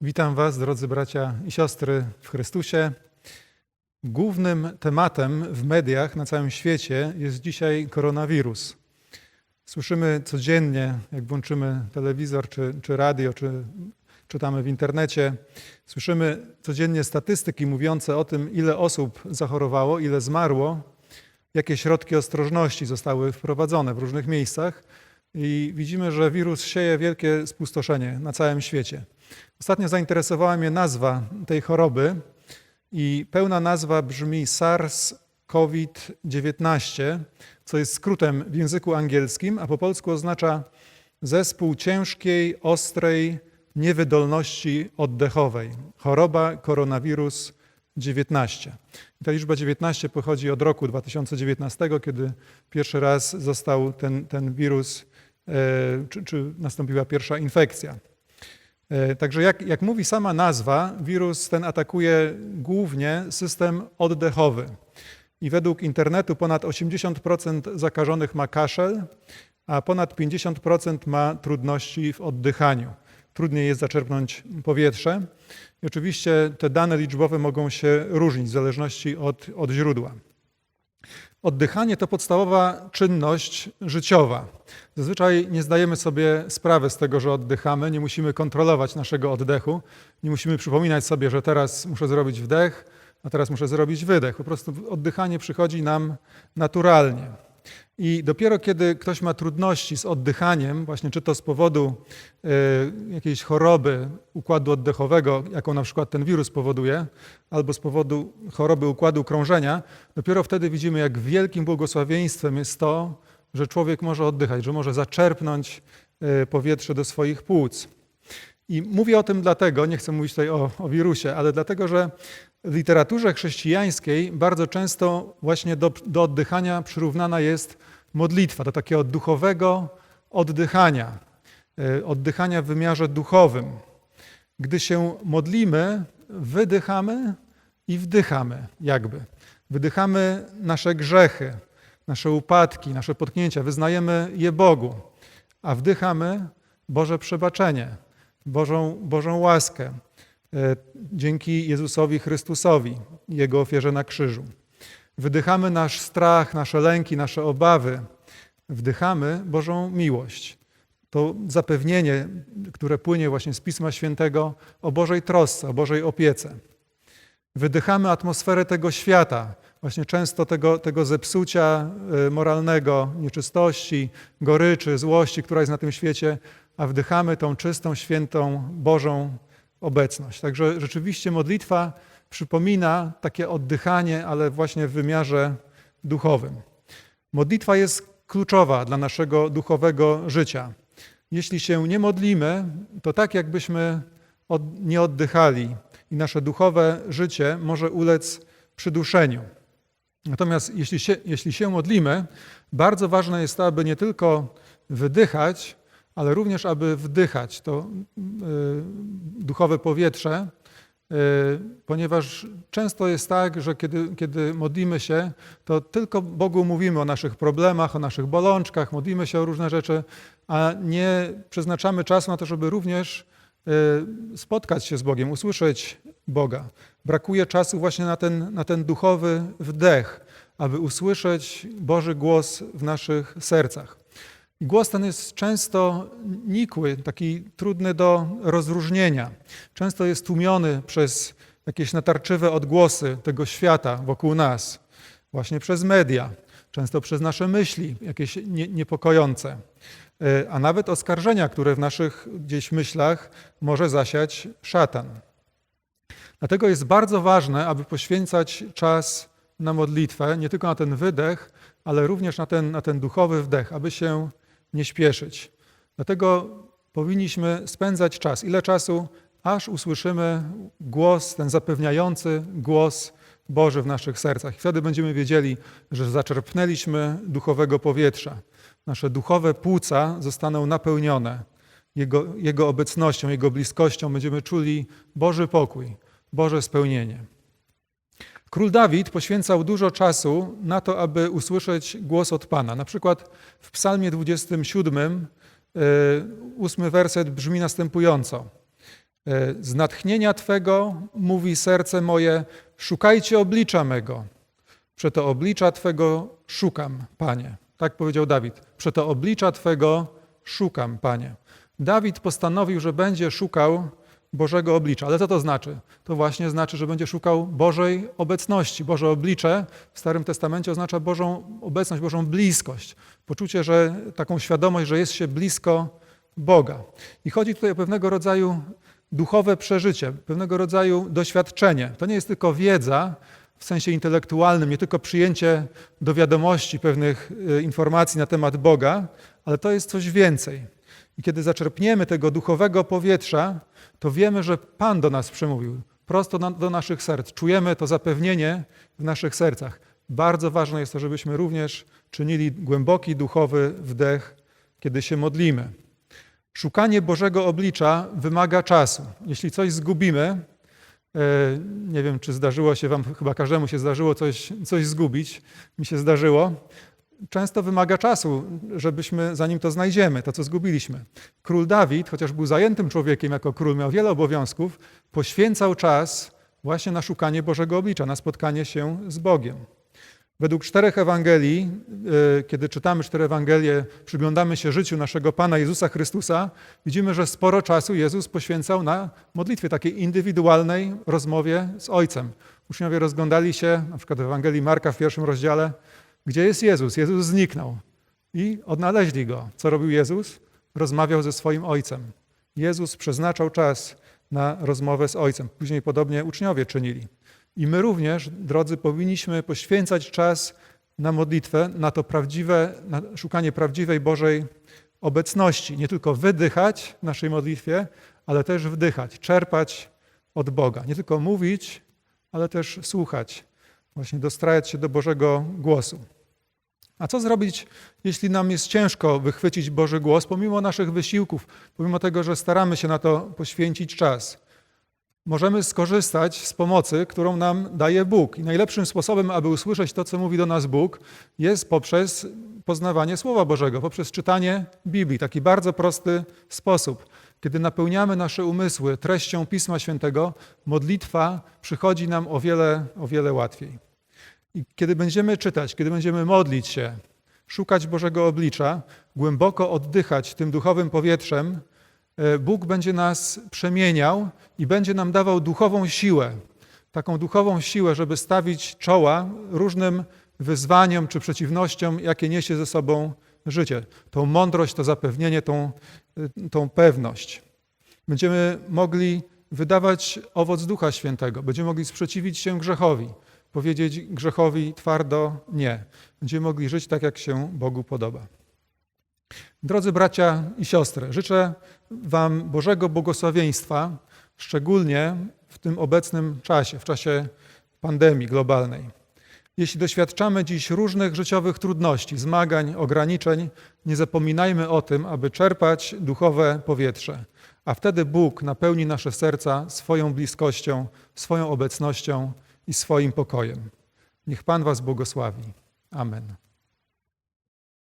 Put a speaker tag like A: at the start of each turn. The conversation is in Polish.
A: Witam Was, drodzy bracia i siostry w Chrystusie. Głównym tematem w mediach na całym świecie jest dzisiaj koronawirus. Słyszymy codziennie, jak włączymy telewizor czy, czy radio, czy czytamy w internecie, słyszymy codziennie statystyki mówiące o tym, ile osób zachorowało, ile zmarło, jakie środki ostrożności zostały wprowadzone w różnych miejscach. I widzimy, że wirus sieje wielkie spustoszenie na całym świecie. Ostatnio zainteresowała mnie nazwa tej choroby i pełna nazwa brzmi SARS-CoV-19, co jest skrótem w języku angielskim, a po polsku oznacza zespół ciężkiej, ostrej niewydolności oddechowej. Choroba koronawirus 19. I ta liczba 19 pochodzi od roku 2019, kiedy pierwszy raz został ten, ten wirus, e, czy, czy nastąpiła pierwsza infekcja. E, Także jak, jak mówi sama nazwa, wirus ten atakuje głównie system oddechowy. I według internetu ponad 80% zakażonych ma kaszel, a ponad 50% ma trudności w oddychaniu. Trudniej jest zaczerpnąć powietrze. I oczywiście te dane liczbowe mogą się różnić w zależności od, od źródła. Oddychanie to podstawowa czynność życiowa. Zazwyczaj nie zdajemy sobie sprawy z tego, że oddychamy, nie musimy kontrolować naszego oddechu, nie musimy przypominać sobie, że teraz muszę zrobić wdech, a teraz muszę zrobić wydech. Po prostu oddychanie przychodzi nam naturalnie. I dopiero kiedy ktoś ma trudności z oddychaniem, właśnie czy to z powodu y, jakiejś choroby układu oddechowego, jaką na przykład ten wirus powoduje, albo z powodu choroby układu krążenia, dopiero wtedy widzimy, jak wielkim błogosławieństwem jest to, że człowiek może oddychać, że może zaczerpnąć y, powietrze do swoich płuc. I mówię o tym dlatego, nie chcę mówić tutaj o, o wirusie, ale dlatego, że w literaturze chrześcijańskiej bardzo często właśnie do, do oddychania przyrównana jest modlitwa, do takiego duchowego oddychania, y, oddychania w wymiarze duchowym. Gdy się modlimy, wydychamy i wdychamy, jakby. Wydychamy nasze grzechy, nasze upadki, nasze potknięcia, wyznajemy je Bogu, a wdychamy Boże przebaczenie, Bożą, Bożą łaskę e, dzięki Jezusowi Chrystusowi, Jego ofierze na krzyżu. Wydychamy nasz strach, nasze lęki, nasze obawy, wdychamy Bożą miłość. To zapewnienie, które płynie właśnie z Pisma Świętego o Bożej trosce, o Bożej opiece. Wydychamy atmosferę tego świata, właśnie często tego, tego zepsucia y, moralnego, nieczystości, goryczy, złości, która jest na tym świecie, a wdychamy tą czystą, świętą, Bożą obecność. Także rzeczywiście modlitwa przypomina takie oddychanie, ale właśnie w wymiarze duchowym. Modlitwa jest kluczowa dla naszego duchowego życia. Jeśli się nie modlimy, to tak jakbyśmy nie oddychali i nasze duchowe życie może ulec przyduszeniu. Natomiast jeśli się, jeśli się modlimy, bardzo ważne jest to, aby nie tylko wydychać, ale również aby wdychać to y, duchowe powietrze, y, ponieważ często jest tak, że kiedy, kiedy modlimy się, to tylko Bogu mówimy o naszych problemach, o naszych bolączkach, modlimy się o różne rzeczy, a nie przeznaczamy czasu na to, żeby również y, spotkać się z Bogiem, usłyszeć Boga. Brakuje czasu właśnie na ten, na ten duchowy wdech, aby usłyszeć Boży głos w naszych sercach. Głos ten jest często nikły, taki trudny do rozróżnienia. Często jest tłumiony przez jakieś natarczywe odgłosy tego świata wokół nas, właśnie przez media, często przez nasze myśli, jakieś nie, niepokojące, E, a nawet oskarżenia, które w naszych gdzieś myślach może zasiać szatan. Dlatego jest bardzo ważne, aby poświęcać czas na modlitwę, nie tylko na ten wydech, ale również na ten, na ten duchowy wdech, aby się nie śpieszyć. Dlatego powinniśmy spędzać czas. Ile czasu? Aż usłyszymy głos, ten zapewniający głos Boży w naszych sercach. Wtedy będziemy wiedzieli, że zaczerpnęliśmy duchowego powietrza. Nasze duchowe płuca zostaną napełnione Jego, Jego obecnością, Jego bliskością. Będziemy czuli Boży pokój, Boże spełnienie. Król Dawid poświęcał dużo czasu na to, aby usłyszeć głos od Pana. Na przykład w Psalmie 27, e, ósmy werset brzmi następująco: E, Z natchnienia Twego mówi serce moje, szukajcie oblicza mego. Przeto oblicza Twego szukam, Panie. Tak powiedział Dawid. Przeto oblicza Twego szukam, Panie. Dawid postanowił, że będzie szukał Bożego oblicza. Ale co to znaczy? To właśnie znaczy, że będzie szukał Bożej obecności. Boże oblicze w Starym Testamencie oznacza Bożą obecność, Bożą bliskość. Poczucie, że taką świadomość, że jest się blisko Boga. I chodzi tutaj o pewnego rodzaju duchowe przeżycie, pewnego rodzaju doświadczenie. To nie jest tylko wiedza w sensie intelektualnym, nie tylko przyjęcie do wiadomości pewnych y, informacji na temat Boga, ale to jest coś więcej. I kiedy zaczerpniemy tego duchowego powietrza, to wiemy, że Pan do nas przemówił, prosto na, do naszych serc. Czujemy to zapewnienie w naszych sercach. Bardzo ważne jest to, żebyśmy również czynili głęboki duchowy wdech, kiedy się modlimy. Szukanie Bożego oblicza wymaga czasu. Jeśli coś zgubimy, e, nie wiem, czy zdarzyło się Wam, chyba każdemu się zdarzyło coś, coś zgubić, mi się zdarzyło, często wymaga czasu, żebyśmy, zanim to znajdziemy, to co zgubiliśmy. Król Dawid, chociaż był zajętym człowiekiem jako król, miał wiele obowiązków, poświęcał czas właśnie na szukanie Bożego oblicza, na spotkanie się z Bogiem. Według czterech Ewangelii, e, kiedy czytamy cztery Ewangelie, przyglądamy się życiu naszego Pana Jezusa Chrystusa, widzimy, że sporo czasu Jezus poświęcał na modlitwie, takiej indywidualnej rozmowie z Ojcem. Uczniowie rozglądali się, na przykład w Ewangelii Marka w pierwszym rozdziale, gdzie jest Jezus? Jezus zniknął i odnaleźli Go. Co robił Jezus? Rozmawiał ze swoim Ojcem. Jezus przeznaczał czas na rozmowę z Ojcem. Później podobnie uczniowie czynili. I my również, drodzy, powinniśmy poświęcać czas na modlitwę, na to prawdziwe, na szukanie prawdziwej Bożej obecności. Nie tylko wydychać w naszej modlitwie, ale też wdychać, czerpać od Boga. Nie tylko mówić, ale też słuchać, właśnie dostrajać się do Bożego głosu. A co zrobić, jeśli nam jest ciężko wychwycić Boży głos, pomimo naszych wysiłków, pomimo tego, że staramy się na to poświęcić czas? możemy skorzystać z pomocy, którą nam daje Bóg. I najlepszym sposobem, aby usłyszeć to, co mówi do nas Bóg, jest poprzez poznawanie Słowa Bożego, poprzez czytanie Biblii. Taki bardzo prosty sposób. Kiedy napełniamy nasze umysły treścią Pisma Świętego, modlitwa przychodzi nam o wiele, o wiele łatwiej. I kiedy będziemy czytać, kiedy będziemy modlić się, szukać Bożego oblicza, głęboko oddychać tym duchowym powietrzem, E, Bóg będzie nas przemieniał i będzie nam dawał duchową siłę. Taką duchową siłę, żeby stawić czoła różnym wyzwaniom czy przeciwnościom, jakie niesie ze sobą życie. Tą mądrość, to zapewnienie, tą, e, tą pewność. Będziemy mogli wydawać owoc Ducha Świętego. Będziemy mogli sprzeciwić się grzechowi, powiedzieć grzechowi twardo nie. Będziemy mogli żyć tak, jak się Bogu podoba. Drodzy bracia i siostry, życzę Wam Bożego błogosławieństwa, szczególnie w tym obecnym czasie, w czasie pandemii globalnej. Jeśli doświadczamy dziś różnych życiowych trudności, zmagań, ograniczeń, nie zapominajmy o tym, aby czerpać duchowe powietrze, a wtedy Bóg napełni nasze serca swoją bliskością, swoją obecnością i swoim pokojem. Niech Pan Was błogosławi. Amen.